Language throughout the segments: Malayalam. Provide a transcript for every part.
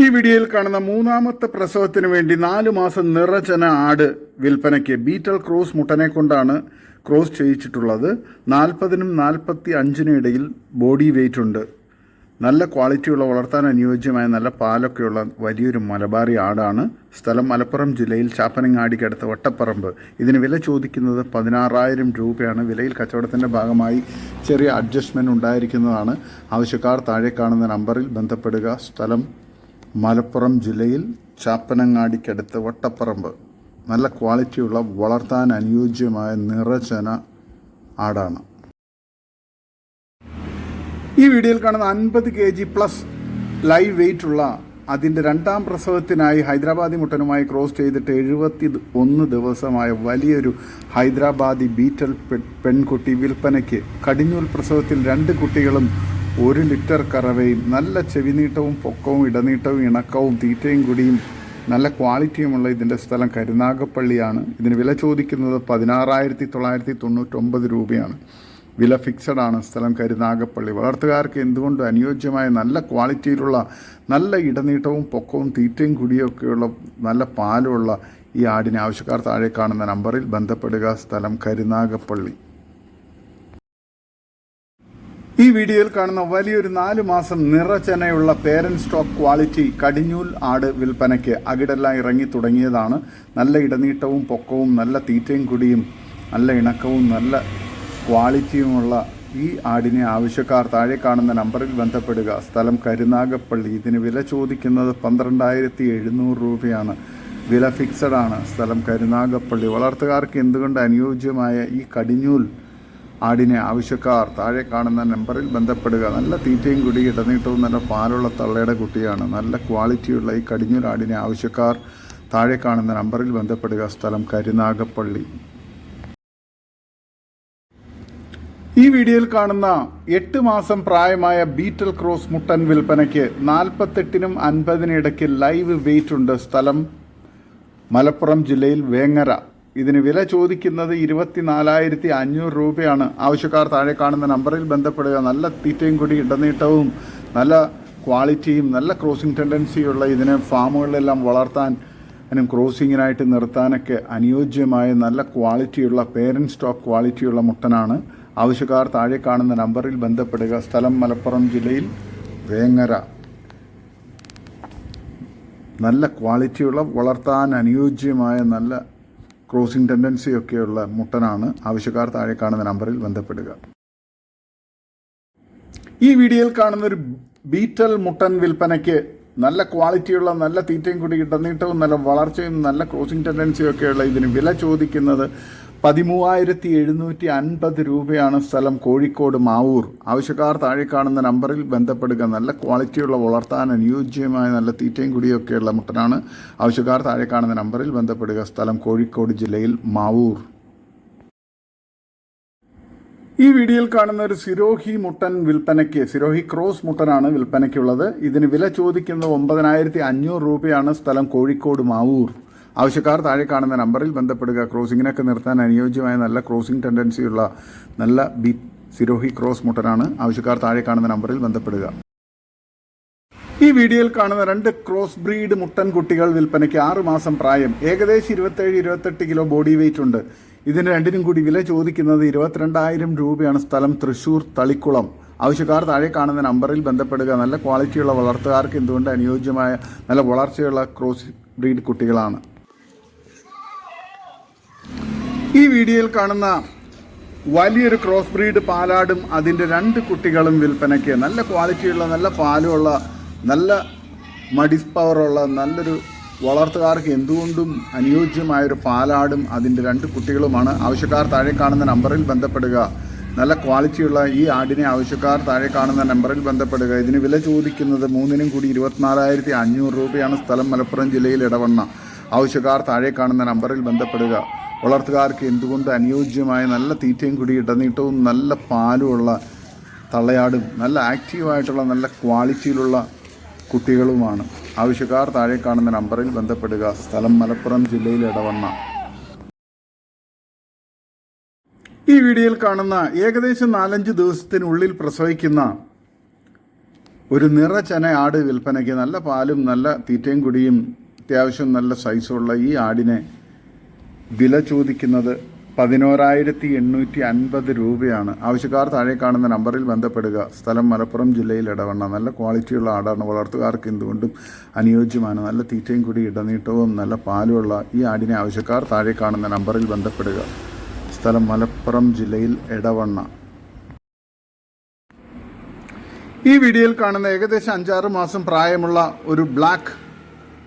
ഈ വീഡിയോയിൽ കാണുന്ന മൂന്നാമത്തെ പ്രസവത്തിന് വേണ്ടി നാല് മാസം നിറചന ആട് വിൽപ്പനയ്ക്ക് ബീറ്റൽ ക്രോസ് മുട്ടനെ കൊണ്ടാണ് ക്രോസ് ചെയ്യിച്ചിട്ടുള്ളത്. നാൽപ്പതിനും നാൽപ്പത്തി അഞ്ചിനും ഇടയിൽ ബോഡി വെയിറ്റ് ഉണ്ട്. നല്ല ക്വാളിറ്റിയുള്ള വളർത്താൻ അനുയോജ്യമായ നല്ല പാലൊക്കെയുള്ള വലിയൊരു മലബാറി ആടാണ്. സ്ഥലം മലപ്പുറം ജില്ലയിൽ ചാപ്പനങ്ങാടിക്കടുത്ത് വട്ടപ്പറമ്പ്. ഇതിന് വില ചോദിക്കുന്നത് പതിനാറായിരം രൂപയാണ്. വിലയിൽ കച്ചവടത്തിന്റെ ഭാഗമായി ചെറിയ അഡ്ജസ്റ്റ്മെന്റ് ഉണ്ടായിരിക്കുന്നതാണ്. ആവശ്യക്കാർ താഴെ കാണുന്ന നമ്പറിൽ ബന്ധപ്പെടുക. സ്ഥലം മലപ്പുറം ജില്ലയിൽ ചാപ്പനങ്ങാടിക്കടുത്ത് വട്ടപ്പറമ്പ്. നല്ല ക്വാളിറ്റിയുള്ള വളർത്താൻ അനുയോജ്യമായ നിറചന ആടാണ്. ഈ വീഡിയോയിൽ കാണുന്ന അൻപത് K G plus live weight ഉള്ള അതിന്റെ രണ്ടാം പ്രസവത്തിനായി ഹൈദരാബാദി മുട്ടനുമായി ക്രോസ് ചെയ്തിട്ട് എഴുപത്തി ഒന്ന് ദിവസമായ വലിയൊരു ഹൈദരാബാദി ബീറ്റൽ പെൺകുട്ടി വിൽപ്പനയ്ക്ക്. കടിഞ്ഞൂൽ പ്രസവത്തിൽ രണ്ട് കുട്ടികളും ഒരു ലിറ്റർ കറവയും നല്ല ചെവിനീട്ടവും പൊക്കവും ഇടനീട്ടവും ഇണക്കവും തീറ്റയും കുടിയും നല്ല ക്വാളിറ്റിയുമുള്ള ഇതിന്റെ സ്ഥലം കരുനാഗപ്പള്ളിയാണ്. ഇതിന് വില ചോദിക്കുന്നത് പതിനാറായിരത്തി തൊള്ളായിരത്തി തൊണ്ണൂറ്റൊമ്പത് രൂപയാണ്. വില ഫിക്സഡ് ആണ് സ്ഥലം കരുനാഗപ്പള്ളി. വളർത്തുകാർക്ക് എന്തുകൊണ്ടും അനുയോജ്യമായ നല്ല ക്വാളിറ്റിയിലുള്ള നല്ല ഇടനീട്ടവും പൊക്കവും തീറ്റയും കുടിയൊക്കെയുള്ള നല്ല പാലുള്ള ഈ ആടിനെ ആവശ്യക്കാർ താഴെ കാണുന്ന നമ്പറിൽ ബന്ധപ്പെടുക. സ്ഥലം കരുനാഗപ്പള്ളി. ഈ വീഡിയോയിൽ കാണുന്ന വലിയൊരു നാല് മാസം നിറചനയുള്ള പേരൻ സ്റ്റോക്ക് ക്വാളിറ്റി കടിഞ്ഞൂൽ ആട് വിൽപ്പനയ്ക്ക് അകിടെല്ലാം ഇറങ്ങി തുടങ്ങിയതാണ്. നല്ല ഇടനീട്ടവും പൊക്കവും നല്ല തീറ്റയും കുടിയും നല്ല ഇണക്കവും നല്ല ക്വാളിറ്റിയുമുള്ള ഈ ആടിനെ ആവശ്യക്കാർ താഴെ കാണുന്ന നമ്പറിൽ ബന്ധപ്പെടുക. സ്ഥലം കരുനാഗപ്പള്ളി. ഇതിന് വില ചോദിക്കുന്നത് പന്ത്രണ്ടായിരത്തി എഴുന്നൂറ് രൂപയാണ്. വില ഫിക്സഡ് ആണ്. സ്ഥലം കരുനാഗപ്പള്ളി. വളർത്തുകാർക്ക് എന്തുകൊണ്ട് അനുയോജ്യമായ ഈ കടിഞ്ഞൂൽ ആടിനെ ആവശ്യക്കാർ താഴെ കാണുന്ന നമ്പറിൽ ബന്ധപ്പെടുക. നല്ല തീറ്റയും കുടി ഇടനീട്ടവും നല്ല പാലുള്ള തള്ളയുടെ കുട്ടിയാണ്. നല്ല ക്വാളിറ്റിയുള്ള ഈ കടിഞ്ഞൂൽ ആടിനെ ആവശ്യക്കാർ താഴെ കാണുന്ന നമ്പറിൽ ബന്ധപ്പെടുക. സ്ഥലം കരുനാഗപ്പള്ളി. ഈ വീഡിയോയിൽ കാണുന്ന എട്ട് മാസം പ്രായമായ ബീറ്റൽ ക്രോസ് മുട്ടൻ വിൽപ്പനയ്ക്ക് നാൽപ്പത്തെട്ടിനും അൻപതിനും ഇടയ്ക്ക് ലൈവ് വെയിറ്റ് ഉണ്ട്. സ്ഥലം മലപ്പുറം ജില്ലയിൽ വേങ്ങര. ഇതിന് വില ചോദിക്കുന്നത് ഇരുപത്തിനാലായിരത്തി അഞ്ഞൂറ് രൂപയാണ്. ആവശ്യക്കാർ താഴെ കാണുന്ന നമ്പറിൽ ബന്ധപ്പെടുക. നല്ല തീറ്റയും കൂടി ഇടനീട്ടവും നല്ല ക്വാളിറ്റിയും നല്ല ക്രോസിംഗ് ടെൻഡൻസിയുള്ള ഇതിനെ ഫാമുകളിലെല്ലാം വളർത്താൻ അതിനും ക്രോസിങ്ങിനായിട്ട് നിർത്താനൊക്കെ അനുയോജ്യമായ നല്ല ക്വാളിറ്റിയുള്ള പേരന്റ് സ്റ്റോക്ക് ക്വാളിറ്റിയുള്ള മുട്ടനാണ്. ആവശ്യക്കാർ താഴെ കാണുന്ന നമ്പറിൽ ബന്ധപ്പെടുക. സ്ഥലം മലപ്പുറം ജില്ലയിൽ വേങ്ങര. നല്ല ക്വാളിറ്റിയുള്ള വളർത്താൻ അനുയോജ്യമായ നല്ല ക്രോസിംഗ് ടെൻഡൻസിയൊക്കെയുള്ള മുട്ടനാണ് ആവശ്യക്കാർ താഴെ കാണുന്ന നമ്പറിൽ ബന്ധപ്പെടുക. ഈ വീഡിയോയിൽ കാണുന്ന ഒരു ബീറ്റൽ മുട്ടൻ വിൽപ്പനയ്ക്ക് നല്ല ക്വാളിറ്റിയുള്ള നല്ല തീറ്റയും കൂടി ഇടനീട്ടവും നല്ല വളർച്ചയും നല്ല ക്രോസിംഗ് ടെൻഡൻസിയും ഒക്കെയുള്ള ഇതിന് വില ചോദിക്കുന്നത് പതിമൂവായിരത്തി എഴുന്നൂറ്റി അൻപത് രൂപയാണ് സ്ഥലം കോഴിക്കോട് മാവൂർ. ആവശ്യക്കാർ താഴെ കാണുന്ന നമ്പറിൽ ബന്ധപ്പെടുക. നല്ല ക്വാളിറ്റിയുള്ള വളർത്താൻ അനുയോജ്യമായ നല്ല തീറ്റയും കുടിയൊക്കെയുള്ള മുട്ടനാണ്. ആവശ്യക്കാർ താഴെ കാണുന്ന നമ്പറിൽ ബന്ധപ്പെടുക. സ്ഥലം കോഴിക്കോട് ജില്ലയിൽ മാവൂർ. ഈ വീഡിയോയിൽ കാണുന്ന ഒരു സിരോഹി മുട്ടൻ വിൽപ്പനയ്ക്ക് സിരോഹി ക്രോസ് മുട്ടനാണ് വിൽപ്പനയ്ക്കുള്ളത്. ഇതിന് വില ചോദിക്കുന്നത് ഒമ്പതിനായിരത്തി അഞ്ഞൂറ് രൂപയാണ്. സ്ഥലം കോഴിക്കോട് മാവൂർ. ആവശ്യക്കാർ താഴെ കാണുന്ന നമ്പറിൽ ബന്ധപ്പെടുക. ക്രോസിങ്ങിനൊക്കെ നിർത്താൻ അനുയോജ്യമായ നല്ല ക്രോസിംഗ് ടെൻഡൻസിയുള്ള നല്ല ബി സിരോഹി ക്രോസ് മുട്ടനാണ് ആവശ്യക്കാർ താഴെ കാണുന്ന നമ്പറിൽ ബന്ധപ്പെടുക. ഈ വീഡിയോയിൽ കാണുന്ന രണ്ട് ക്രോസ് ബ്രീഡ് മുട്ടൻ കുട്ടികൾ വിൽപ്പനയ്ക്ക് ആറ് മാസം പ്രായം. ഏകദേശം ഇരുപത്തേഴ് ഇരുപത്തെട്ട് കിലോ ബോഡി വെയിറ്റ് ഉണ്ട്. ഇതിന് രണ്ടിനും കൂടി വില ചോദിക്കുന്നത് ഇരുപത്തിരണ്ടായിരം രൂപയാണ് സ്ഥലം തൃശൂർ തളിക്കുളം. ആവശ്യക്കാർ താഴെ കാണുന്ന നമ്പറിൽ ബന്ധപ്പെടുക. നല്ല ക്വാളിറ്റിയുള്ള വളർത്തുകാർക്ക് എന്തുകൊണ്ട് അനുയോജ്യമായ നല്ല വളർച്ചയുള്ള ക്രോസ് ബ്രീഡ് കുട്ടികളാണ്. ഈ വീഡിയോയിൽ കാണുന്ന വലിയൊരു ക്രോസ് ബ്രീഡ് പാലാടും അതിന്റെ രണ്ട് കുട്ടികളും വിൽപ്പനയ്ക്ക് നല്ല ക്വാളിറ്റിയുള്ള നല്ല പാലുമുള്ള നല്ല മഡിസ് പവറുള്ള നല്ലൊരു വളർത്തുകാർക്ക് എന്തുകൊണ്ടും അനുയോജ്യമായൊരു പാലാടും അതിന്റെ രണ്ട് കുട്ടികളുമാണ്. ആവശ്യക്കാർ താഴെ കാണുന്ന നമ്പറിൽ ബന്ധപ്പെടുക. നല്ല ക്വാളിറ്റിയുള്ള ഈ ആടിനെ ആവശ്യക്കാർ താഴെ കാണുന്ന നമ്പറിൽ ബന്ധപ്പെടുക. ഇതിന് വില ചോദിക്കുന്നത് മൂന്നിനും കൂടി ഇരുപത്തിനാലായിരത്തി അഞ്ഞൂറ് രൂപയാണ്. സ്ഥലം മലപ്പുറം ജില്ലയിൽ ഇടവണ്ണ ആവശ്യക്കാർ താഴെ കാണുന്ന നമ്പറിൽ ബന്ധപ്പെടുക. വളർത്തുകാർക്ക് എന്തുകൊണ്ട് അനുയോജ്യമായ നല്ല തീറ്റയും കുടി ഇടനീട്ടവും നല്ല പാലുമുള്ള തള്ളയാടും നല്ല ആക്റ്റീവായിട്ടുള്ള നല്ല ക്വാളിറ്റിയിലുള്ള കുട്ടികളുമാണ്. ആവശ്യക്കാർ താഴെ കാണുന്ന നമ്പറിൽ ബന്ധപ്പെടുക. സ്ഥലം മലപ്പുറം ജില്ലയിൽ ഇടവണ്ണ ഈ വീഡിയോയിൽ കാണുന്ന ഏകദേശം നാലഞ്ച് ദിവസത്തിനുള്ളിൽ പ്രസവിക്കുന്ന ഒരു നിറച്ചന ആട് വിൽപ്പനയ്ക്ക് നല്ല പാലും നല്ല തീറ്റയും കുടിയും അത്യാവശ്യം നല്ല സൈസുള്ള ഈ ആടിനെ വില ചോദിക്കുന്നത് പതിനോരായിരത്തി എണ്ണൂറ്റി അൻപത് രൂപയാണ്. ആവശ്യക്കാർ താഴെ കാണുന്ന നമ്പറിൽ ബന്ധപ്പെടുക. സ്ഥലം മലപ്പുറം ജില്ലയിൽ ഇടവണ്ണ. നല്ല ക്വാളിറ്റിയുള്ള ആടാണ്. വളർത്തുകാർക്ക് എന്തുകൊണ്ടും അനുയോജ്യമാണ്. നല്ല തീറ്റയും കൂടി ഇടനീട്ടവും നല്ല പാലുമുള്ള ഈ ആടിനെ ആവശ്യക്കാർ താഴെ കാണുന്ന നമ്പറിൽ ബന്ധപ്പെടുക. സ്ഥലം മലപ്പുറം ജില്ലയിൽ ഇടവണ്ണ. ഈ വീഡിയോയിൽ കാണുന്ന ഏകദേശം അഞ്ചാറ് മാസം പ്രായമുള്ള ഒരു ബ്ലാക്ക്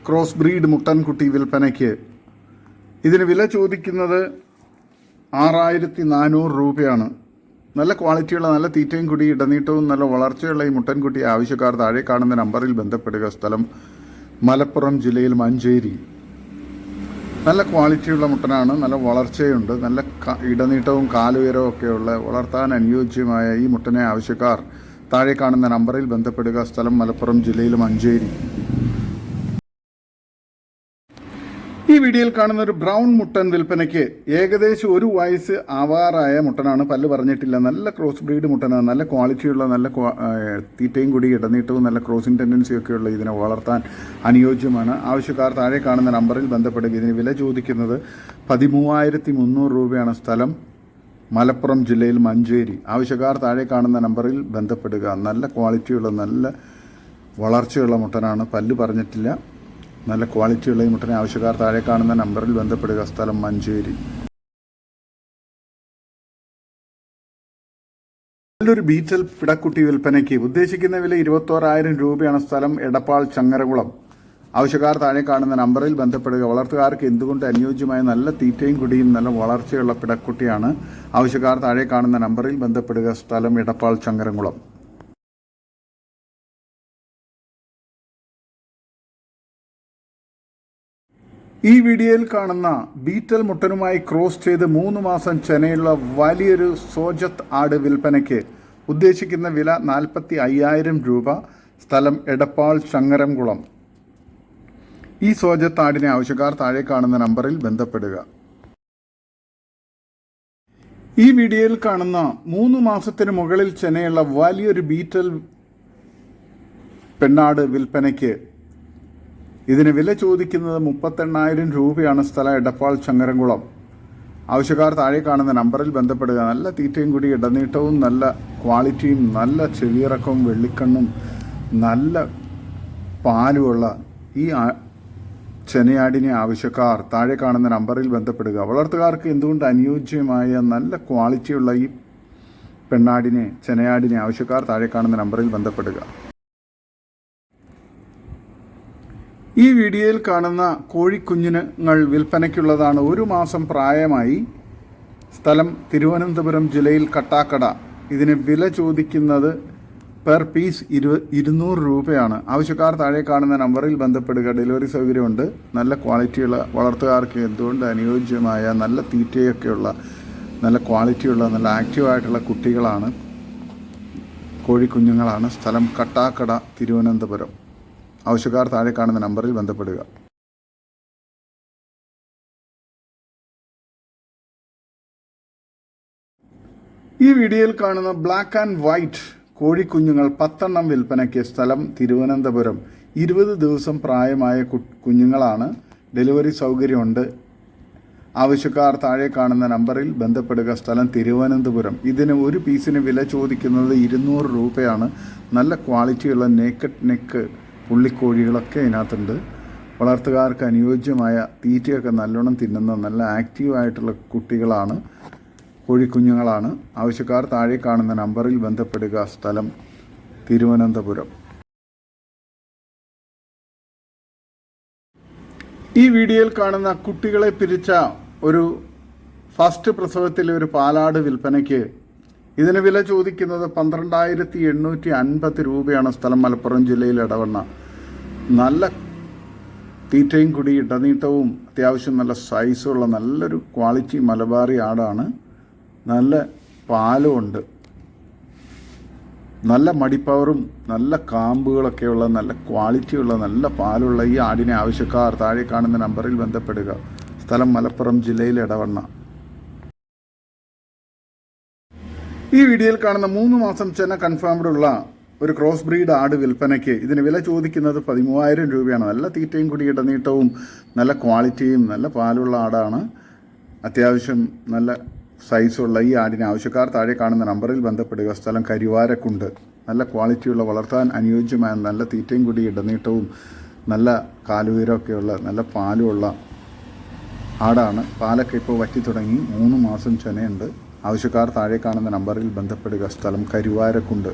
ക്രോസ് ബ്രീഡ് മുട്ടൻകുട്ടി വിൽപ്പനയ്ക്ക് ഇതിന് വില ചോദിക്കുന്നത് ആറായിരത്തി നാനൂറ് രൂപയാണ്. നല്ല ക്വാളിറ്റിയുള്ള നല്ല തീറ്റയും കുടി ഇടനീട്ടവും നല്ല വളർച്ചയുള്ള ഈ മുട്ടൻകുട്ടി ആവശ്യക്കാർ താഴെ കാണുന്ന നമ്പറിൽ ബന്ധപ്പെടുക. സ്ഥലം മലപ്പുറം ജില്ലയിൽ മഞ്ചേരി. നല്ല ക്വാളിറ്റിയുള്ള മുട്ടനാണ് നല്ല വളർച്ചയുണ്ട് നല്ല ഇടനീട്ടവും കാലുയരവും ഒക്കെയുള്ള വളർത്താൻ അനുയോജ്യമായ ഈ മുട്ടനെ ആവശ്യക്കാർ താഴെ കാണുന്ന നമ്പറിൽ ബന്ധപ്പെടുക. സ്ഥലം മലപ്പുറം ജില്ലയിൽ മഞ്ചേരി. ഈ വീഡിയോയിൽ കാണുന്ന ഒരു ബ്രൗൺ മുട്ടൻ വിൽപ്പനയ്ക്ക് ഏകദേശം ഒരു വയസ്സ് ആവാറായ മുട്ടനാണ്. പല്ല് പറഞ്ഞിട്ടില്ല. നല്ല ക്രോസ് ബ്രീഡ് മുട്ടനാണ്. നല്ല ക്വാളിറ്റിയുള്ള നല്ല തീറ്റയും കൂടി ഇടനീട്ടവും നല്ല ക്രോസിംഗ് ടെൻഡൻസി ഒക്കെയുള്ള ഇതിനെ വളർത്താൻ അനുയോജ്യമാണ്. ആവശ്യക്കാർ താഴെ കാണുന്ന നമ്പറിൽ ബന്ധപ്പെടുക ഇതിന് വില ചോദിക്കുന്നത് പതിമൂവായിരത്തി മുന്നൂറ് രൂപയാണ് സ്ഥലം. മലപ്പുറം ജില്ലയിൽ മഞ്ചേരി. ആവശ്യക്കാർ താഴെ കാണുന്ന നമ്പറിൽ ബന്ധപ്പെടുക. നല്ല ക്വാളിറ്റിയുള്ള നല്ല വളർച്ചയുള്ള മുട്ടനാണ്. പല്ല് പറഞ്ഞിട്ടില്ല. നല്ല ക്വാളിറ്റിയുള്ള ഈ മുട്ടനെ ആവശ്യക്കാർ താഴെ കാണുന്ന നമ്പറിൽ ബന്ധപ്പെടുക. സ്ഥലം മഞ്ചേരി. നല്ലൊരു ബീറ്റൽ പിടക്കുട്ടി വിൽപ്പനയ്ക്ക് ഉദ്ദേശിക്കുന്ന വില ഇരുപത്തോറായിരം രൂപയാണ് സ്ഥലം എടപ്പാൾ ചങ്ങരകുളം. ആവശ്യക്കാർ താഴെ കാണുന്ന നമ്പറിൽ ബന്ധപ്പെടുക. വളർത്തുകാർക്ക് എന്തുകൊണ്ട് അനുയോജ്യമായ നല്ല തീറ്റയും കുടിയും നല്ല വളർച്ചയുള്ള പിടക്കുട്ടിയാണ്? ആവശ്യക്കാർ താഴെ കാണുന്ന നമ്പറിൽ ബന്ധപ്പെടുക. സ്ഥലം എടപ്പാൾ ചങ്ങരകുളം. ഈ വീഡിയോയിൽ കാണുന്ന ബീറ്റൽ മുട്ടനുമായി ക്രോസ് ചെയ്ത് മൂന്ന് മാസം ചെനയുള്ള വലിയൊരു സോജത്ത് ആട് വിൽപ്പനയ്ക്ക് ഉദ്ദേശിക്കുന്ന വില നാൽപ്പത്തി അയ്യായിരം രൂപ. സ്ഥലം എടപ്പാൾ ചങ്ങരംകുളം ഈ സോജത്ത് ആടിനെ ആവശ്യക്കാർ താഴെ കാണുന്ന നമ്പറിൽ ബന്ധപ്പെടുക. ഈ വീഡിയോയിൽ കാണുന്ന മൂന്ന് മാസത്തിന് മുകളിൽ ചെനയുള്ള വലിയൊരു ബീറ്റൽ പെണ്ണാട് വിൽപ്പനയ്ക്ക് ഇതിന് വില ചോദിക്കുന്നത് മുപ്പത്തെണ്ണായിരം രൂപയാണ് സ്ഥലം എടപ്പാൾ ചങ്ങരംകുളം. ആവശ്യക്കാർ താഴെ കാണുന്ന നമ്പറിൽ ബന്ധപ്പെടുക. നല്ല തീറ്റയും കൂടി ഇടനീട്ടവും നല്ല ക്വാളിറ്റിയും നല്ല ചെവിയിറക്കവും വെള്ളിക്കണ്ണും നല്ല പാലുമുള്ള ഈ ചെനയാടിനെ ആവശ്യക്കാർ താഴെ കാണുന്ന നമ്പറിൽ ബന്ധപ്പെടുക. വളർത്തുകാർക്ക് എന്തുകൊണ്ട് അനുയോജ്യമായ നല്ല ക്വാളിറ്റിയുള്ള ഈ പെണ്ണാടിനെ ചെനയാടിനെ ആവശ്യക്കാർ താഴെ കാണുന്ന നമ്പറിൽ ബന്ധപ്പെടുക. ഈ വീഡിയോയിൽ കാണുന്ന കോഴിക്കുഞ്ഞുങ്ങൾ വിൽപ്പനയ്ക്കുള്ളതാണ് ഒരു മാസം പ്രായമായി സ്ഥലം തിരുവനന്തപുരം ജില്ലയിൽ കട്ടാക്കട. ഇതിന് വില ചോദിക്കുന്നത് പെർ പീസ് ഇരു ഇരുന്നൂറ് രൂപയാണ്. ആവശ്യക്കാർ താഴെ കാണുന്ന നമ്പറിൽ ബന്ധപ്പെടുക. ഡെലിവറി സൗകര്യമുണ്ട്. നല്ല ക്വാളിറ്റിയുള്ള വളർത്തുകാർക്ക് എന്തുകൊണ്ട് അനുയോജ്യമായ നല്ല തീറ്റയൊക്കെയുള്ള നല്ല ക്വാളിറ്റിയുള്ള നല്ല ആക്റ്റീവായിട്ടുള്ള കുട്ടികളാണ് കോഴിക്കുഞ്ഞുങ്ങളാണ് സ്ഥലം കട്ടാക്കട തിരുവനന്തപുരം. ആവശ്യക്കാർ താഴെ കാണുന്ന നമ്പറിൽ ബന്ധപ്പെടുക. ഈ വീഡിയോയിൽ കാണുന്ന ബ്ലാക്ക് ആൻഡ് വൈറ്റ് കോഴിക്കുഞ്ഞുങ്ങൾ പത്തെണ്ണം വിൽപ്പനയ്ക്ക് സ്ഥലം തിരുവനന്തപുരം. ഇരുപത് ദിവസം പ്രായമായ കുഞ്ഞുങ്ങളാണ് ഡെലിവറി സൗകര്യമുണ്ട്. ആവശ്യക്കാർ താഴെ കാണുന്ന നമ്പറിൽ ബന്ധപ്പെടുക സ്ഥലം തിരുവനന്തപുരം. ഇതിന് ഒരു പീസിന് വില ചോദിക്കുന്നത് ഇരുന്നൂറ് രൂപയാണ്. നല്ല ക്വാളിറ്റിയുള്ള നേക്കഡ് നെക്ക് പുള്ളിക്കോഴികളൊക്കെ ഇതിനകത്തുണ്ട്. വളർത്തുകാർക്ക് അനുയോജ്യമായ തീറ്റയൊക്കെ നല്ലോണം തിന്നുന്ന നല്ല ആക്റ്റീവായിട്ടുള്ള കുട്ടികളാണ്. കോഴിക്കുഞ്ഞുങ്ങളാണ്. ആവശ്യക്കാർ താഴെ കാണുന്ന നമ്പറിൽ ബന്ധപ്പെടുക. സ്ഥലം തിരുവനന്തപുരം. ഈ വീഡിയോയിൽ കാണുന്ന കുട്ടികളെ പിരിച്ച ഒരു ഫസ്റ്റ് പ്രസവത്തിലെ ഒരു പാലാട് വിൽപ്പനയ്ക്ക് ഇതിന് വില ചോദിക്കുന്നത് പന്ത്രണ്ടായിരത്തി എണ്ണൂറ്റി അൻപത് രൂപയാണ് സ്ഥലം മലപ്പുറം ജില്ലയിൽ ഇടവണ്ണ. നല്ല തീറ്റയും കുടി ഇടനീട്ടവും അത്യാവശ്യം നല്ല സൈസുള്ള നല്ലൊരു ക്വാളിറ്റി മലബാറി ആടാണ്. നല്ല പാലുമുണ്ട് നല്ല മടിപ്പവറും നല്ല കാമ്പുകളൊക്കെയുള്ള നല്ല ക്വാളിറ്റിയുള്ള നല്ല പാലുള്ള ഈ ആടിനെ ആവശ്യക്കാർ താഴെ കാണുന്ന നമ്പറിൽ ബന്ധപ്പെടുക. സ്ഥലം മലപ്പുറം ജില്ലയിൽ ഇടവണ്ണ. ഈ വീഡിയോയിൽ കാണുന്ന മൂന്ന് മാസം ചെന കൺഫേംഡ് ഉള്ള ഒരു ക്രോസ് ബ്രീഡ് ആട് വിൽപ്പനയ്ക്ക് ഇതിന് വില ചോദിക്കുന്നത് പതിമൂവായിരം രൂപയാണ്. നല്ല തീറ്റയും കൂടി ഇടനീട്ടവും നല്ല ക്വാളിറ്റിയും നല്ല പാലുള്ള ആടാണ്. അത്യാവശ്യം നല്ല സൈസുള്ള ഈ ആടിന് ആവശ്യക്കാർ താഴെ കാണുന്ന നമ്പറിൽ ബന്ധപ്പെടുക. സ്ഥലം കരിവാരക്കുണ്ട്. നല്ല ക്വാളിറ്റിയുള്ള വളർത്താൻ അനുയോജ്യമായ നല്ല തീറ്റയും കൂടി ഇടനീട്ടവും നല്ല കാലുയരമൊക്കെയുള്ള നല്ല പാലുമുള്ള ആടാണ്. പാലൊക്കെ ഇപ്പോൾ വറ്റി തുടങ്ങി. മൂന്ന് മാസം ചെനയുണ്ട്. ആവശ്യക്കാർ താഴെ കാണുന്ന നമ്പറിൽ ബന്ധപ്പെടുക. സ്ഥലം കരുവാരക്കുണ്ട്.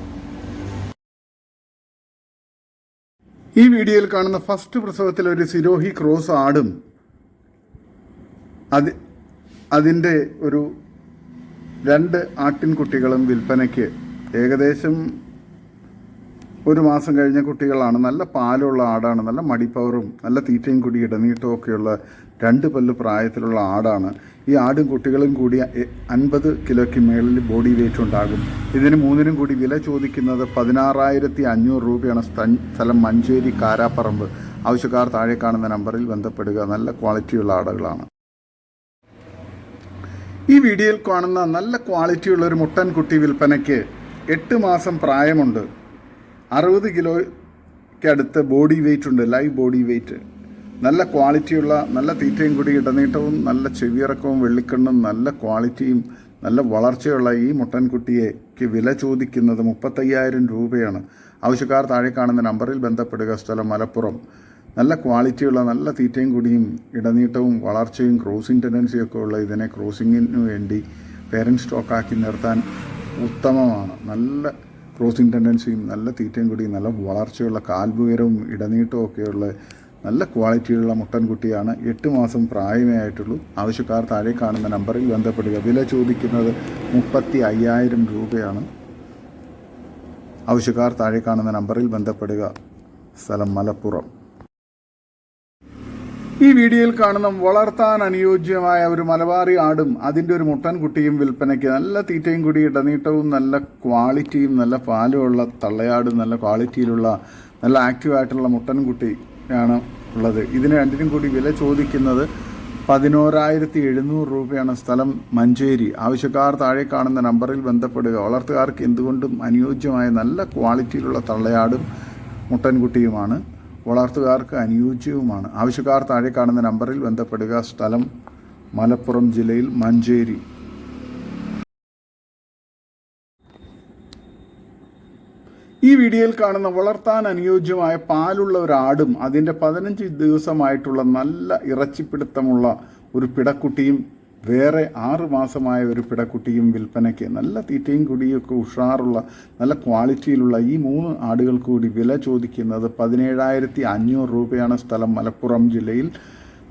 ഈ വീഡിയോയിൽ കാണുന്ന ഫസ്റ്റ് പ്രസവത്തിൽ ഒരു സിരോഹി ക്രോസ് ആടും. അത് അതിന്റെ ഒരു രണ്ട് ആട്ടിൻകുട്ടികളും വിൽപ്പനയ്ക്ക്. ഏകദേശം ഒരു മാസം കഴിഞ്ഞ കുട്ടികളാണ്. നല്ല പാലുള്ള ആടാണ്. നല്ല മടിപ്പവറും നല്ല തീറ്റയും കുടി ഇടനീട്ടവും ഒക്കെയുള്ള രണ്ട് പല്ല് പ്രായത്തിലുള്ള ആടാണ്. ഈ ആടും കുട്ടികളും കൂടി അൻപത് കിലോയ്ക്ക് മേളിൽ ബോഡി വെയിറ്റ് ഉണ്ടാകും. ഇതിന് മൂന്നിനും കൂടി വില ചോദിക്കുന്നത് പതിനാറായിരത്തി അഞ്ഞൂറ് രൂപയാണ് സ്ഥ- സ്ഥലം മഞ്ചേരി കാരാപ്പറമ്പ്. ആവശ്യക്കാർ താഴെ കാണുന്ന നമ്പറിൽ ബന്ധപ്പെടുക. നല്ല ക്വാളിറ്റിയുള്ള ആടുകളാണ്. ഈ വീഡിയോയിൽ കാണുന്ന നല്ല ക്വാളിറ്റിയുള്ള ഒരു മുട്ടൻ കുട്ടി വിൽപ്പനയ്ക്ക് എട്ട് മാസം പ്രായമുണ്ട്. അറുപത് കിലോയ്ക്ക് അടുത്ത് ബോഡി വെയിറ്റ് ഉണ്ട്. ലൈവ് ബോഡി വെയിറ്റ് നല്ല ക്വാളിറ്റിയുള്ള നല്ല തീറ്റയും കൂടി ഇടനീട്ടവും നല്ല ചെവിയിറക്കവും വെള്ളിക്കണ്ണും നല്ല ക്വാളിറ്റിയും നല്ല വളർച്ചയുള്ള ഈ മുട്ടൻകുട്ടിയേക്ക് വില ചോദിക്കുന്നത് മുപ്പത്തയ്യായിരം രൂപയാണ്. ആവശ്യക്കാർ താഴെ കാണുന്ന നമ്പറിൽ ബന്ധപ്പെടുക. സ്ഥലം മലപ്പുറം. നല്ല ക്വാളിറ്റിയുള്ള നല്ല തീറ്റയും കൂടിയും ഇടനീട്ടവും വളർച്ചയും ക്രോസിംഗ് ടെൻഡൻസിയും ഒക്കെ ഉള്ള ഇതിനെ ക്രോസിങ്ങിന് വേണ്ടി പേരന്റ് സ്റ്റോക്കാക്കി നിർത്താൻ ഉത്തമമാണ്. നല്ല ക്രോസിംഗ് ടെൻഡൻസിയും നല്ല തീറ്റയും കൂടിയും നല്ല വളർച്ചയുള്ള കാൽവുയരവും ഇടനീട്ടവും ഒക്കെയുള്ള നല്ല ക്വാളിറ്റിയുള്ള മുട്ടൻകുട്ടിയാണ് എട്ട് മാസം പ്രായമേ ആയിട്ടുള്ളൂ ആവശ്യക്കാർ താഴെ കാണുന്ന നമ്പറിൽ ബന്ധപ്പെടുക. വില ചോദിക്കുന്നത് മുപ്പത്തി അയ്യായിരം രൂപയാണ്. ആവശ്യക്കാർ താഴെ കാണുന്ന നമ്പറിൽ ബന്ധപ്പെടുക. സ്ഥലം മലപ്പുറം. ഈ വീഡിയോയിൽ കാണുന്ന വളർത്താൻ അനുയോജ്യമായ ഒരു മലബാറി ആടും അതിന്റെ ഒരു മുട്ടൻകുട്ടിയും വിൽപ്പനയ്ക്ക് നല്ല തീറ്റയും കൂടി ഇടനീട്ടവും നല്ല ക്വാളിറ്റിയും നല്ല പാലുമുള്ള തള്ളയാടും നല്ല ക്വാളിറ്റിയിലുള്ള നല്ല ആക്റ്റീവായിട്ടുള്ള മുട്ടൻകുട്ടിയാണ് ഉള്ളത്. ഇതിന് രണ്ടിനും കൂടി വില ചോദിക്കുന്നത് പതിനോരായിരത്തി എഴുന്നൂറ് രൂപയാണ് സ്ഥലം മഞ്ചേരി. ആവശ്യക്കാർ താഴെ കാണുന്ന നമ്പറിൽ ബന്ധപ്പെടുക. വളർത്തുകാർക്ക് എന്തുകൊണ്ടും അനുയോജ്യമായ നല്ല ക്വാളിറ്റിയിലുള്ള തള്ളയാടും മുട്ടൻകുട്ടിയുമാണ്. വളർത്തുകാർക്ക് അനുയോജ്യവുമാണ്. ആവശ്യക്കാർ താഴെ കാണുന്ന നമ്പറിൽ ബന്ധപ്പെടുക. സ്ഥലം മലപ്പുറം ജില്ലയിൽ മഞ്ചേരി. ഈ വീഡിയോയിൽ കാണുന്ന വളർത്താൻ അനുയോജ്യമായ പാലുള്ള ഒരു ആടും അതിന്റെ പതിനഞ്ച് ദിവസമായിട്ടുള്ള നല്ല ഇറച്ചിപ്പിടുത്തമുള്ള ഒരു പിടക്കുട്ടിയും വേറെ ആറ് മാസമായ ഒരു പിടക്കുട്ടിയും വിൽപ്പനയ്ക്ക് നല്ല തീറ്റയും കുടിയൊക്കെ ഉഷാറുള്ള നല്ല ക്വാളിറ്റിയിലുള്ള ഈ മൂന്ന് ആടുകൾ കൂടി വില ചോദിക്കുന്നത് പതിനേഴായിരത്തി അഞ്ഞൂറ് രൂപയാണ് സ്ഥലം മലപ്പുറം ജില്ലയിൽ.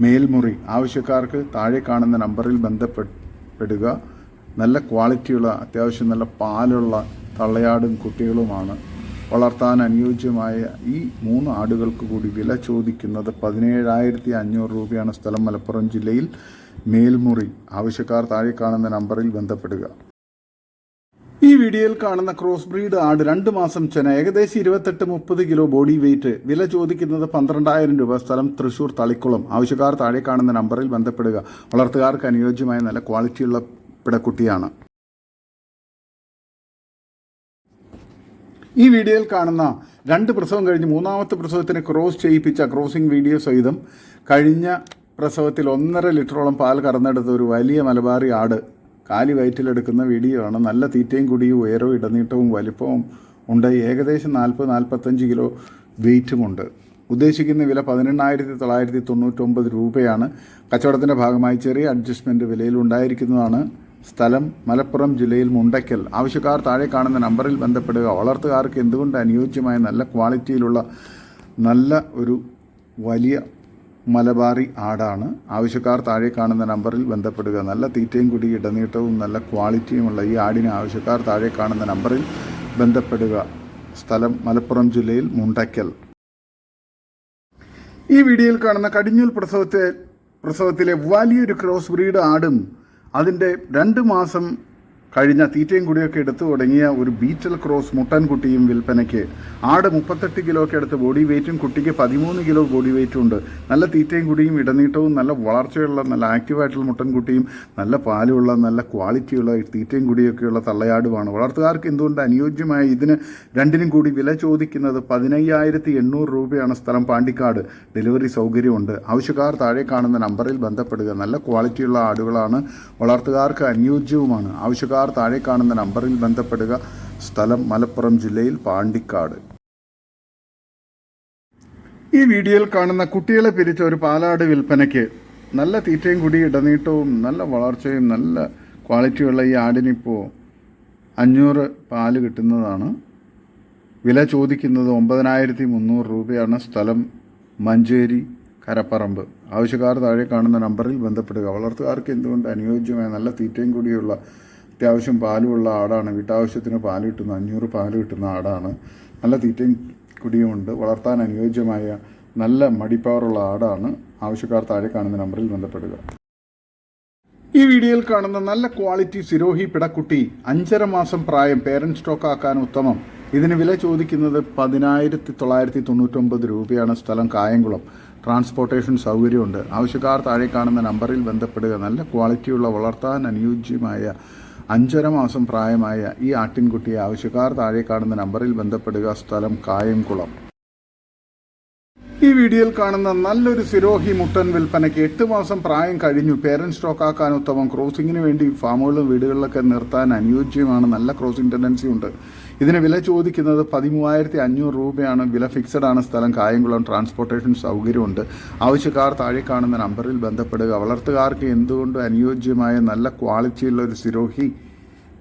മേൽമുറി. ആവശ്യക്കാർക്ക് താഴെ കാണുന്ന നമ്പറിൽ ബന്ധപ്പെടുക. നല്ല ക്വാളിറ്റിയുള്ള അത്യാവശ്യം നല്ല പാലുള്ള തള്ളയാടും കുട്ടികളുമാണ് വളർത്താൻ അനുയോജ്യമായ ഈ മൂന്ന് ആടുകൾക്ക് കൂടി വില ചോദിക്കുന്നത് പതിനേഴായിരത്തി അഞ്ഞൂറ് രൂപയാണ് സ്ഥലം മലപ്പുറം ജില്ലയിൽ മേൽമുറി. ആവശ്യക്കാർ താഴെ കാണുന്ന നമ്പറിൽ ബന്ധപ്പെടുക. ഈ വീഡിയോയിൽ കാണുന്ന ക്രോസ് ബ്രീഡ് ആട് രണ്ട് മാസം ചെന ഏകദേശം ഇരുപത്തെട്ട് മുപ്പത് കിലോ ബോഡി വെയിറ്റ്. വില ചോദിക്കുന്നത് പന്ത്രണ്ടായിരം രൂപ. സ്ഥലം തൃശൂർ തളിക്കുളം. ആവശ്യക്കാർ താഴെ കാണുന്ന നമ്പറിൽ ബന്ധപ്പെടുക. വളർത്തുകാർക്ക് അനുയോജ്യമായ നല്ല ക്വാളിറ്റിയുള്ള പിടക്കുട്ടിയാണ്. ഈ വീഡിയോയിൽ കാണുന്ന രണ്ട് പ്രസവം കഴിഞ്ഞ് മൂന്നാമത്തെ പ്രസവത്തിന് ക്രോസ് ചെയ്യിപ്പിച്ച ക്രോസിംഗ് വീഡിയോ സഹിതം കഴിഞ്ഞ പ്രസവത്തിൽ ഒന്നര ലിറ്ററോളം പാൽ കറന്നെടുത്ത ഒരു വലിയ മലബാറി ആട് കാലി വയറ്റിലെടുക്കുന്ന വീഡിയോ ആണ്. നല്ല തീറ്റയും കുടിയും ഉയരവും ഇടനീട്ടവും വലിപ്പവും ഉണ്ട്. ഏകദേശം നാൽപ്പത് നാൽപ്പത്തഞ്ച് കിലോ വെയിറ്റുമുണ്ട് ഉദ്ദേശിക്കുന്ന വില പതിനെണ്ണായിരത്തി തൊള്ളായിരത്തി തൊണ്ണൂറ്റൊമ്പത് രൂപയാണ്. കച്ചവടത്തിന്റെ ഭാഗമായി ചെറിയ അഡ്ജസ്റ്റ്മെന്റ് വിലയിൽ ഉണ്ടായിരിക്കുന്നതാണ്. സ്ഥലം മലപ്പുറം ജില്ലയിൽ മുണ്ടയ്ക്കൽ. ആവശ്യക്കാർ താഴെ കാണുന്ന നമ്പറിൽ ബന്ധപ്പെടുക. വളർത്തുകാർക്ക് എന്തുകൊണ്ട് അനുയോജ്യമായ നല്ല ക്വാളിറ്റിയിലുള്ള നല്ല ഒരു വലിയ മലബാറി ആടാണ്? ആവശ്യക്കാർ താഴെ കാണുന്ന നമ്പറിൽ ബന്ധപ്പെടുക. നല്ല തീറ്റയും കുടി ഇടനീട്ടവും നല്ല ക്വാളിറ്റിയുമുള്ള ഈ ആടിന് ആവശ്യക്കാർ താഴെ കാണുന്ന നമ്പറിൽ ബന്ധപ്പെടുക. സ്ഥലം മലപ്പുറം ജില്ലയിൽ മുണ്ടയ്ക്കൽ. ഈ വീഡിയോയിൽ കാണുന്ന കടിഞ്ഞൂൽ പ്രസവത്തെ പ്രസവത്തിലെ വലിയൊരു ക്രോസ് ബ്രീഡ് ആടും അതിന്റെ രണ്ട് മാസം കഴിഞ്ഞ തീറ്റയും കൂടിയൊക്കെ എടുത്തു തുടങ്ങിയ ഒരു ബീറ്റൽ ക്രോസ് മുട്ടൻകുട്ടിയും വിൽപ്പനയ്ക്ക്. ആട് മുപ്പത്തെട്ട് കിലോയ്ക്ക് അടുത്ത് ബോഡി വെയ്റ്റും കുട്ടിക്ക് പതിമൂന്ന് കിലോ ബോഡി വെയ്റ്റും ഉണ്ട്. നല്ല തീറ്റയും കുടിയും ഇടനീട്ടവും നല്ല വളർച്ചയുള്ള നല്ല ആക്റ്റീവായിട്ടുള്ള മുട്ടൻകുട്ടിയും നല്ല പാലുള്ള നല്ല ക്വാളിറ്റിയുള്ള തീറ്റയും കുടിയൊക്കെയുള്ള തള്ളയാടുമാണ്. വളർത്തുകാർക്ക് എന്തുകൊണ്ട് അനുയോജ്യമായ ഇതിന് രണ്ടിനും കൂടി വില ചോദിക്കുന്നത് പതിനയ്യായിരത്തി എണ്ണൂറ് രൂപയാണ് സ്ഥലം പാണ്ടിക്കാട്. ഡെലിവറി സൗകര്യമുണ്ട്. ആവശ്യക്കാർ താഴെ കാണുന്ന നമ്പറിൽ ബന്ധപ്പെടുക. നല്ല ക്വാളിറ്റിയുള്ള ആടുകളാണ് വളർത്തുകാർക്ക് അനുയോജ്യവുമാണ്. ആവശ്യക്കാർ താഴെ കാണുന്ന നമ്പറിൽ ബന്ധപ്പെടുക. സ്ഥലം മലപ്പുറം ജില്ലയിൽ പാണ്ടിക്കാട്. ഈ വീഡിയോയിൽ കാണുന്ന കുട്ടികളെ പിരിച്ച ഒരു പാലാട് വിൽപ്പനയ്ക്ക് നല്ല തീറ്റയും കൂടി ഇടനീട്ടവും നല്ല വളർച്ചയും നല്ല ക്വാളിറ്റിയുള്ള ഈ ആടിനിപ്പോൾ അഞ്ഞൂറ് പാൽ കിട്ടുന്നതാണ്. വില ചോദിക്കുന്നത് ഒമ്പതിനായിരത്തി മുന്നൂറ് രൂപയാണ്. സ്ഥലം മഞ്ചേരി കരപ്പറമ്പ്. ആവശ്യക്കാർ താഴെ കാണുന്ന നമ്പറിൽ ബന്ധപ്പെടുക. വളർത്തുകാർക്ക് എന്തുകൊണ്ട് അനുയോജ്യമായ നല്ല തീറ്റയും കൂടിയുള്ള അത്യാവശ്യം പാലുമുള്ള ആടാണ്. വീട്ടാവശ്യത്തിന് പാൽ കിട്ടുന്ന അഞ്ഞൂറ് പാൽ കിട്ടുന്ന ആടാണ്. നല്ല തീറ്റയും കുടിയുമുണ്ട് വളർത്താൻ അനുയോജ്യമായ നല്ല മടിപ്പവറുള്ള ആടാണ്. ആവശ്യക്കാർ താഴെ കാണുന്ന നമ്പറിൽ ബന്ധപ്പെടുക. ഈ വീഡിയോയിൽ കാണുന്ന നല്ല ക്വാളിറ്റി സിരോഹി പിടക്കുട്ടി അഞ്ചര മാസം പ്രായം പേരന്റ് സ്റ്റോക്ക് ആക്കാൻ ഉത്തമം. ഇതിന് വില ചോദിക്കുന്നത് പതിനായിരത്തി തൊള്ളായിരത്തി തൊണ്ണൂറ്റൊമ്പത് രൂപയാണ് സ്ഥലം കായംകുളം. ട്രാൻസ്പോർട്ടേഷൻ സൗകര്യമുണ്ട്. ആവശ്യക്കാർ താഴെ കാണുന്ന നമ്പറിൽ ബന്ധപ്പെടുക. നല്ല ക്വാളിറ്റിയുള്ള വളർത്താൻ അനുയോജ്യമായ അഞ്ചര മാസം പ്രായമായ ഈ ആട്ടിൻകുട്ടിയെ ആവശ്യക്കാർ താഴെ കാണുന്ന നമ്പറിൽ ബന്ധപ്പെടുക സ്ഥലം കായംകുളം. ഈ വീഡിയോയിൽ കാണുന്ന നല്ലൊരു സിരോഹി മുട്ടൻ വിൽപ്പനയ്ക്ക് എട്ട് മാസം പ്രായം കഴിഞ്ഞു. പേരന്റ് സ്റ്റോക്ക് ആക്കാൻ ഉത്തമം. ക്രോസിങ്ങിന് വേണ്ടി ഫാമുകളിലും വീടുകളിലൊക്കെ നിർത്താൻ അനുയോജ്യമാണ്. നല്ല ക്രോസിംഗ് ടെൻഡൻസി ഉണ്ട്. ഇതിന് വില ചോദിക്കുന്നത് പതിമൂവായിരത്തി അഞ്ഞൂറ് രൂപയാണ്. വില ഫിക്സഡ് ആണ് സ്ഥലം. കായംകുളം ട്രാൻസ്പോർട്ടേഷൻ സൗകര്യമുണ്ട്. ആവശ്യക്കാർ താഴെ കാണുന്ന നമ്പറിൽ ബന്ധപ്പെടുക. വളർത്തുകാർക്ക് എന്തുകൊണ്ടും അനുയോജ്യമായ നല്ല ക്വാളിറ്റിയുള്ള ഒരു സിരോഹി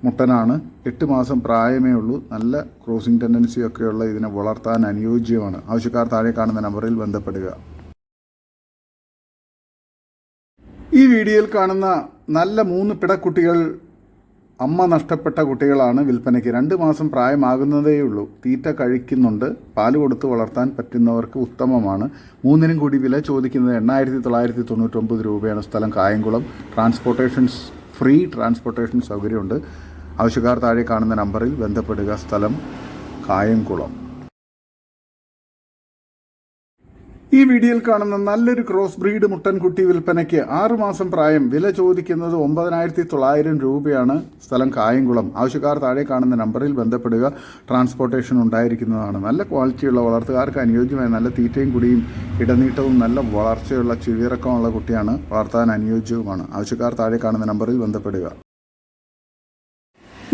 മുട്ടനാണ്? എട്ട് മാസം പ്രായമേ ഉള്ളൂ. നല്ല ക്രോസിംഗ് ടെൻഡൻസി ഒക്കെയുള്ള ഇതിനെ വളർത്താൻ അനുയോജ്യമാണ്. ആവശ്യക്കാർ താഴെ കാണുന്ന നമ്പറിൽ ബന്ധപ്പെടുക. ഈ വീഡിയോയിൽ കാണുന്ന നല്ല മൂന്ന് പിടക്കുട്ടികൾ അമ്മ നഷ്ടപ്പെട്ട കുട്ടികളാണ് വിൽപ്പനയ്ക്ക് രണ്ട് മാസം പ്രായമാകുന്നതേയുള്ളൂ. തീറ്റ കഴിക്കുന്നുണ്ട്. പാൽ കൊടുത്ത് വളർത്താൻ പറ്റുന്നവർക്ക് ഉത്തമമാണ്. മൂന്നിനും കൂടി വില ചോദിക്കുന്നത് എണ്ണായിരത്തി തൊള്ളായിരത്തി തൊണ്ണൂറ്റൊമ്പത് രൂപയാണ് സ്ഥലം. കായംകുളം ട്രാൻസ്പോർട്ടേഷൻസ് ഫ്രീ ട്രാൻസ്പോർട്ടേഷൻ സൗകര്യമുണ്ട്. ആവശ്യക്കാർ താഴെ കാണുന്ന നമ്പറിൽ ബന്ധപ്പെടുക. സ്ഥലം കായംകുളം. ഈ വീഡിയോയിൽ കാണുന്ന നല്ലൊരു ക്രോസ് ബ്രീഡ് മുട്ടൻകുട്ടി വിൽപ്പനയ്ക്ക് ആറുമാസം പ്രായം. വില ചോദിക്കുന്നത് ഒമ്പതിനായിരത്തി തൊള്ളായിരം രൂപയാണ്. സ്ഥലം കായംകുളം. ആവശ്യക്കാർ താഴെ കാണുന്ന നമ്പറിൽ ബന്ധപ്പെടുക. ട്രാൻസ്പോർട്ടേഷൻ ഉണ്ടായിരിക്കുന്നതാണ്. നല്ല ക്വാളിറ്റിയുള്ള വളർത്തുകാർക്ക് അനുയോജ്യമായ നല്ല തീറ്റയും കുടിയും ഇടനീട്ടവും നല്ല വളർച്ചയുള്ള ചിവിറക്കമുള്ള കുട്ടിയാണ് വളർത്താൻ അനുയോജ്യവുമാണ്. ആവശ്യക്കാർ താഴെ കാണുന്ന നമ്പറിൽ ബന്ധപ്പെടുക.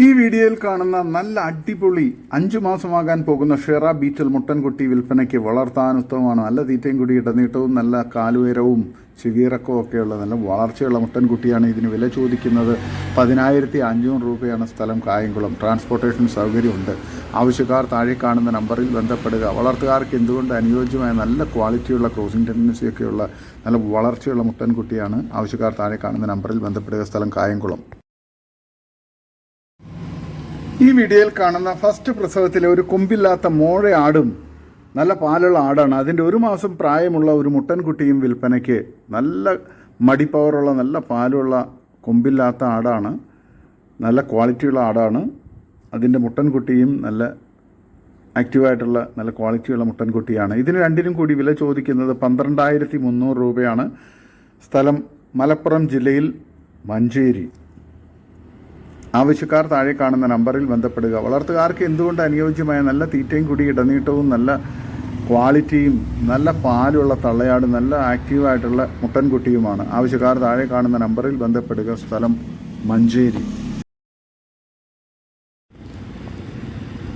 ഈ വീഡിയോയിൽ കാണുന്ന നല്ല അടിപൊളി അഞ്ചു മാസമാകാൻ പോകുന്ന ഷെറ ബീറ്റൽ മുട്ടൻകുട്ടി വിൽപ്പനയ്ക്ക് വളർത്താൻ ഉത്തമമാണ്. നല്ല തീറ്റയും കൂടി ഇടനീട്ടവും നല്ല കാലുയരവും ചെവിയിറക്കവും ഒക്കെയുള്ള നല്ല വളർച്ചയുള്ള മുട്ടൻകുട്ടിയാണ് ഇതിന് വില ചോദിക്കുന്നത്. പതിനായിരത്തി അഞ്ഞൂറ് രൂപയാണ് സ്ഥലം കായംകുളം. ട്രാൻസ്പോർട്ടേഷൻ സൗകര്യമുണ്ട്. ആവശ്യക്കാർ താഴെ കാണുന്ന നമ്പറിൽ ബന്ധപ്പെടുക. വളർത്തുകാർക്ക് എന്തുകൊണ്ട് അനുയോജ്യമായ നല്ല ക്വാളിറ്റിയുള്ള ക്രോസിംഗ് ടെൻഡൻസിയൊക്കെയുള്ള നല്ല വളർച്ചയുള്ള മുട്ടൻകുട്ടിയാണ് ആവശ്യക്കാർ താഴെ കാണുന്ന നമ്പറിൽ ബന്ധപ്പെടുക. സ്ഥലം കായംകുളം. ഈ വീഡിയോയിൽ കാണുന്ന ഫസ്റ്റ് പ്രസവത്തിലെ ഒരു കൊമ്പില്ലാത്ത മോഴ ആടും നല്ല പാലുള്ള ആടാണ്. അതിന്റെ ഒരു മാസം പ്രായമുള്ള ഒരു മുട്ടൻകുട്ടിയും വിൽപ്പനയ്ക്ക് നല്ല മടിപ്പവറുള്ള നല്ല പാലുള്ള കൊമ്പില്ലാത്ത ആടാണ്. നല്ല ക്വാളിറ്റിയുള്ള ആടാണ്. അതിന്റെ മുട്ടൻകുട്ടിയും നല്ല ആക്റ്റീവായിട്ടുള്ള നല്ല ക്വാളിറ്റിയുള്ള മുട്ടൻകുട്ടിയാണ്. ഇതിന് രണ്ടിനും കൂടി വില ചോദിക്കുന്നത് പന്ത്രണ്ടായിരത്തി മുന്നൂറ് രൂപയാണ്. സ്ഥലം മലപ്പുറം ജില്ലയിൽ മഞ്ചേരി. ആവശ്യക്കാർ താഴെ കാണുന്ന നമ്പറിൽ ബന്ധപ്പെടുക. വളർത്തുകാർക്ക് എന്തുകൊണ്ട് അനുയോജ്യമായ നല്ല തീറ്റയും കുടി ഇടനീട്ടവും നല്ല ക്വാളിറ്റിയും നല്ല പാലുള്ള തള്ളയാടും നല്ല ആക്റ്റീവായിട്ടുള്ള മുട്ടൻകുട്ടിയുമാണ്. ആവശ്യക്കാർ താഴെ കാണുന്ന നമ്പറിൽ ബന്ധപ്പെടുക. സ്ഥലം മഞ്ചേരി.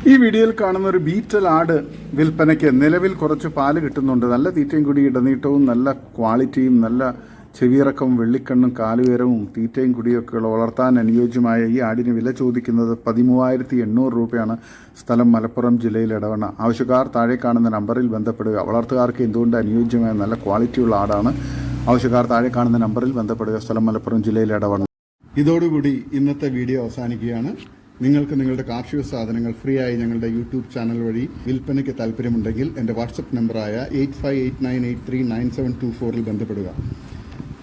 ഈ വീഡിയോയിൽ കാണുന്ന ഒരു ബീറ്റൽ ആട് വിൽപ്പനയ്ക്ക് നിലവിൽ കുറച്ച് പാൽ കിട്ടുന്നുണ്ട്. നല്ല തീറ്റയും കൂടി ഇടനീട്ടവും നല്ല ക്വാളിറ്റിയും നല്ല ചെവിയിറക്കവും വെള്ളിക്കണ്ണും കാലുയരവും തീറ്റയും കുടിയൊക്കെയുള്ള വളർത്താൻ അനുയോജ്യമായ ഈ ആടിന് വില ചോദിക്കുന്നത് പതിമൂവായിരത്തി എണ്ണൂറ് രൂപയാണ്. സ്ഥലം മലപ്പുറം ജില്ലയിൽ ഇടവണ്ണ ആവശ്യക്കാർ താഴെ കാണുന്ന നമ്പറിൽ ബന്ധപ്പെടുക. വളർത്തുകാർക്ക് എന്തുകൊണ്ട് അനുയോജ്യമായ നല്ല ക്വാളിറ്റിയുള്ള ആടാണ്? ആവശ്യക്കാർ താഴെ കാണുന്ന നമ്പറിൽ ബന്ധപ്പെടുക. സ്ഥലം മലപ്പുറം ജില്ലയിൽ ഇടവണ്ണ ഇതോടുകൂടി ഇന്നത്തെ വീഡിയോ അവസാനിക്കുകയാണ്. നിങ്ങൾക്ക് നിങ്ങളുടെ കാർഷിക സാധനങ്ങൾ ഫ്രീ ആയി ഞങ്ങളുടെ യൂട്യൂബ് ചാനൽ വഴി വിൽപ്പനയ്ക്ക് താല്പര്യമുണ്ടെങ്കിൽ എന്റെ വാട്സപ്പ് നമ്പറായ eight five eight nine eight three nine seven two ഫോറിൽ ബന്ധപ്പെടുക.